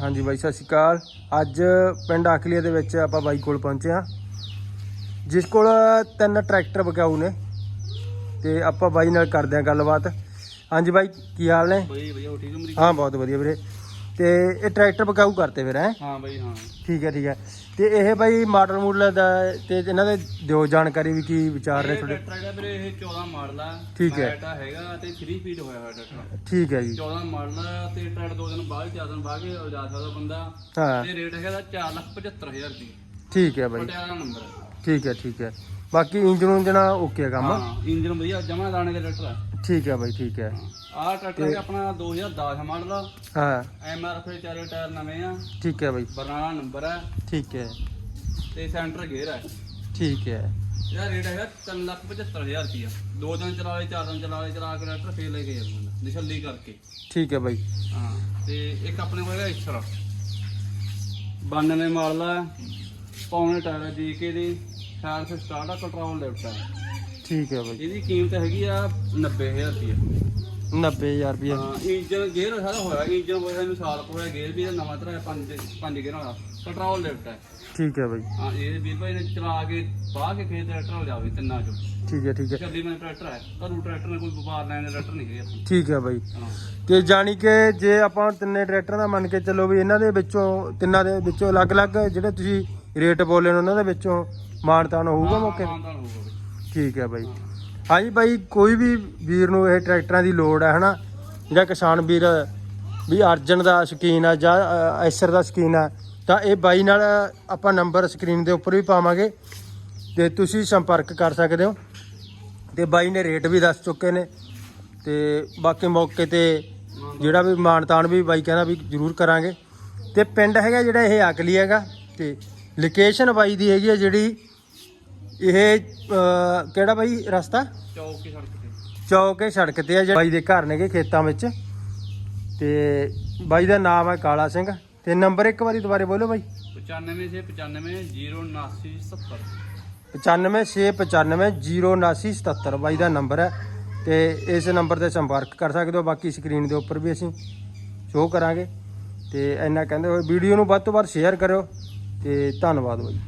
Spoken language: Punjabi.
ਹਾਂਜੀ ਬਾਈ ਸਤਿ ਸ਼੍ਰੀ ਅਕਾਲ। ਅੱਜ ਪਿੰਡ ਆਖਲੀਆ ਦੇ ਵਿੱਚ ਆਪਾਂ ਬਾਈ ਕੋਲ ਪਹੁੰਚੇ ਆ ਜਿਸ ਕੋਲ ਤਿੰਨ ਟਰੈਕਟਰ ਬਕਾਊ ਨੇ ਤੇ ਆਪਾਂ ਬਾਈ ਨਾਲ ਕਰਦੇ ਆ ਗੱਲਬਾਤ। ਹਾਂਜੀ ਬਾਈ ਕੀ ਹਾਲ ਨੇ? ਹਾਂ ਬਹੁਤ ਵਧੀਆ ਵੀਰੇ। ਤੇ ਇਹ ਟਰੈਕਟਰ ਬਕਾਊ ਕਰਤੇ ਫਿਰ ਹੈ? ਹਾਂ ਬਈ ਹਾਂ। ਠੀਕ ਹੈ ਠੀਕ ਹੈ। ਤੇ ਇਹ ਬਾਈ ਮਾਡਲ ਮੂਡਲ ਦਾ ਤੇ ਇਹਨਾਂ ਦੇ ਦਿਓ ਜਾਣਕਾਰੀ ਵੀ ਕੀ ਵਿਚਾਰ ਨੇ ਇਹ ਤੁਹਾਡੇ? ਟਰੈਕਟਰ ਹੈਗਾ ਵੀਰੇ ਇਹ 14 ਮਾਡਲ ਆ। ਠੀਕ ਹੈ। ਟਰੈਕਟਰ ਹੈਗਾ ਤੇ 3 ਫੀਟ ਹੋਇਆ ਹੋਇਆ ਟਰੈਕਟਰ। ਠੀਕ ਹੈ ਜੀ। 14 ਮਾਡਲ ਆ ਤੇ ਟਰੈਕਟਰ ਦੋ ਦਿਨ ਬਾਅਦ ਚਾਰ ਦਿਨ ਬਾਅਦ ਕੇ ਜਾ ਸਕਦਾ ਬੰਦਾ। ਹਾਂ। ਤੇ ਰੇਟ ਹੈਗਾ ਦਾ 475000 ਰੁਪਏ ਠੀਕ ਹੈ ਬਾਈ। ਪਟਿਆਲਾ ਨੰਬਰ। ਹੈ ਠੀਕ ਹੈ ਠੀਕ ਹੈ। ਬਾਕੀ ਇੰਜਨ ਉਂਜਨ ਓਕੇ ਕੰਮ। ਹਾਂ ਇੰਜਨ ਵਧੀਆ ਜਮਾ ਦਾਣੇ ਦਾ ਟਰੈਕਟਰ ਆ। ਠੀਕ ਹੈ ਬਾਈ ਠੀਕ ਹੈ। ਆਹ ਟਰੈਕਟਰ ਆਪਣਾ 2010 ਮਾਡਲ ਆ ਹਾਂ। ਐਮ ਆਰ ਐਫ ਚਾਰੇ ਟਾਇਰ ਨਵੇਂ ਆ। ਠੀਕ ਹੈ ਬਾਈ। ਬਰਨਾਲਾ ਨੰਬਰ ਆ। ਠੀਕ ਹੈ ਤੇ ਸੈਂਟਰ ਗੇਅਰ ਆ। ਠੀਕ ਹੈ ਇਹਦਾ ਰੇਟ ਹੈਗਾ 375000 ਰੁਪਏ ਦੋ ਦਿਨ ਚਲਾ ਲਏ ਚਾਰ ਦਿਨ ਚਲਾ ਲਏ ਚਲਾ ਕੇ ਟਰੈਕਟਰ ਫੇਰ ਲੈ ਕੇ ਜਾਂਦਾ ਨਿਸ਼ੱਲੀ ਕਰਕੇ। ਠੀਕ ਹੈ ਬਾਈ। ਹਾਂ ਤੇ ਇੱਕ ਆਪਣੇ ਕੋਲ ਹੈਗਾ ਇਸ਼ਰ 92 ਮਾਡਲ ਆ। ਪੌਣੇ ਟਾਇਰ ਦੀ ਕੇ ਦੀ। ਟਾਇਰ ਤੇ ਸਟਾਰਟ ਆ ਕੰਟਰੋਲ ਲੈਫਟ ਆ। ਠੀਕ ਹੈ ਬਾਈ। ਇਹਦੀ ਕੀਮਤ ਹੈਗੀ ਆ 90000 ਰੁਪਏ 90000 ਰੁਪਏ ਹਾਂ ਇੰਜਨ ਗੇਅਰ ਸਾਰਾ ਹੋਇਆ ਇੰਜਨ ਹੋਇਆ ਇਹਨੂੰ ਸਾਲ ਕੁ ਹੋਇਆ ਗੇਅਰ ਵੀ ਇਹਦਾ ਨਵਾਂ ਤਰ੍ਹਾਂ ਪੰਜ ਪੰਜ ਗੇਅਰ ਵਾਲਾ। ਕੰਟਰੋਲ ਲੈਫਟ ਹੈ। ਠੀਕ ਹੈ ਬਾਈ। ਹਾਂ ਇਹ ਵੀਰ ਭਾਈ ਨੇ ਚਲਾ ਕੇ ਬਾਹ ਕੇ ਖੇਤ ਟਰੈਕਟਰ ਜਾਵੇ ਤਿੰਨਾਂ ਚੋਂ। ਠੀਕ ਹੈ ਠੀਕ ਹੈ। ਚੱਲੀ ਮੈਂ ਟਰੈਕਟਰ ਹੈ ਘਰੂ ਟਰੈਕਟਰ ਨਾਲ ਕੋਈ ਵਪਾਰ ਲੈਣ ਦਾ ਟਰੈਕਟਰ ਨਹੀਂ ਹੈਗਾ ਠੀਕ ਹੈ ਬਾਈ। ਹਾਂ। ਤੇ ਜਾਣੀ ਕਿ ਜੇ ਆਪਾਂ ਤਿੰਨੇ ਟਰੈਕਟਰਾਂ ਦਾ ਮੰਨ ਕੇ ਚੱਲੋ ਵੀ ਇਹਨਾਂ ਦੇ ਵਿੱਚੋਂ ਤਿੰਨਾਂ ਦੇ ਵਿੱਚੋਂ ਅਲੱਗ-ਅਲੱਗ ਜਿਹੜੇ ਤੁਸੀਂ ਰੇਟ ਬੋਲੇ ਨੇ ਉਹਨਾਂ ਦੇ ਵਿੱਚੋਂ ਮਾਨਤਾਨ ਹੋਊਗਾ ਮੌਕੇ ਤੇ? ਹਾਂ ਤਾਂ ਹੋਊਗਾ। ਠੀਕ ਹੈ ਬਾਈ। ਹਾਂਜੀ ਬਾਈ, ਕੋਈ ਵੀ ਵੀਰ ਨੂੰ ਇਹ ਟਰੈਕਟਰਾਂ ਦੀ ਲੋੜ ਹੈ, ਹਨਾ? ਜਿਹੜਾ ਕਿਸਾਨ ਵੀਰ ਵੀ ਅਰਜਨ ਦਾ ਸ਼ੌਕੀਨ ਆ ਜਾਂ ਐਸਰ ਦਾ ਸ਼ੌਕੀਨ ਆ ਤਾਂ ਇਹ ਬਾਈ ਨਾਲ ਆਪਾਂ ਨੰਬਰ ਸਕਰੀਨ ਦੇ ਉੱਪਰ ਵੀ ਪਾਵਾਂਗੇ ਤੇ ਤੁਸੀਂ ਸੰਪਰਕ ਕਰ ਸਕਦੇ ਹੋ। ਤੇ ਬਾਈ ਨੇ ਰੇਟ ਵੀ ਦੱਸ ਚੁੱਕੇ ਨੇ ਤੇ ਬਾਕੀ ਮੌਕੇ ਤੇ ਜਿਹੜਾ ਵੀ ਮਾਨਤਾਨ ਵੀ ਬਾਈ ਕਹਿੰਦਾ ਵੀ ਜ਼ਰੂਰ ਕਰਾਂਗੇ। ਤੇ ਪਿੰਡ ਹੈਗਾ ਜਿਹੜਾ ਇਹ ਅਕਲੀ ਹੈਗਾ ਤੇ ਲੋਕੇਸ਼ਨ ਬਾਈ ਦੀ ਹੈਗੀ ਹੈ ਜਿਹੜੀ ਇਹ ਅਹ, ਕਿਹੜਾ ਬਾਈ ਰਸਤਾ? ਚੌਕ ਕੀ ਸੜਕ ਤੇ। ਚੌਕੇ ਸੜਕ ਤੇ ਆ ਜਿਹੜਾ ਬਾਈ ਦੇ ਘਰ ਨੇਗੇ ਖੇਤਾਂ ਵਿੱਚ। ਤੇ ਬਾਈ ਦਾ ਨਾਮ ਹੈ ਕਾਲਾ ਸਿੰਘ। ਤੇ ਨੰਬਰ ਇੱਕ ਵਾਰੀ ਦੁਬਾਰੇ ਬੋਲੋ ਬਾਈ। 95 ਸੇ 95 079 70 9565907977 ਬਾਈ ਦਾ ਨੰਬਰ ਹੈ। ਤੇ ਇਸ ਨੰਬਰ ਤੇ ਸੰਪਰਕ ਕਰ ਸਕਦੇ ਹੋ। ਬਾਕੀ ਸਕਰੀਨ ਦੇ ਉੱਪਰ ਵੀ ਅਸੀਂ ਸ਼ੋਅ ਕਰਾਂਗੇ। ਤੇ ਇੰਨਾ ਕਹਿੰਦੇ ਹੋਏ ਵੀਡੀਓ ਨੂੰ ਵੱਧ ਤੋਂ ਵੱਧ ਸ਼ੇਅਰ ਕਰਿਓ। ਤੇ ਧੰਨਵਾਦ ਬਾਈ।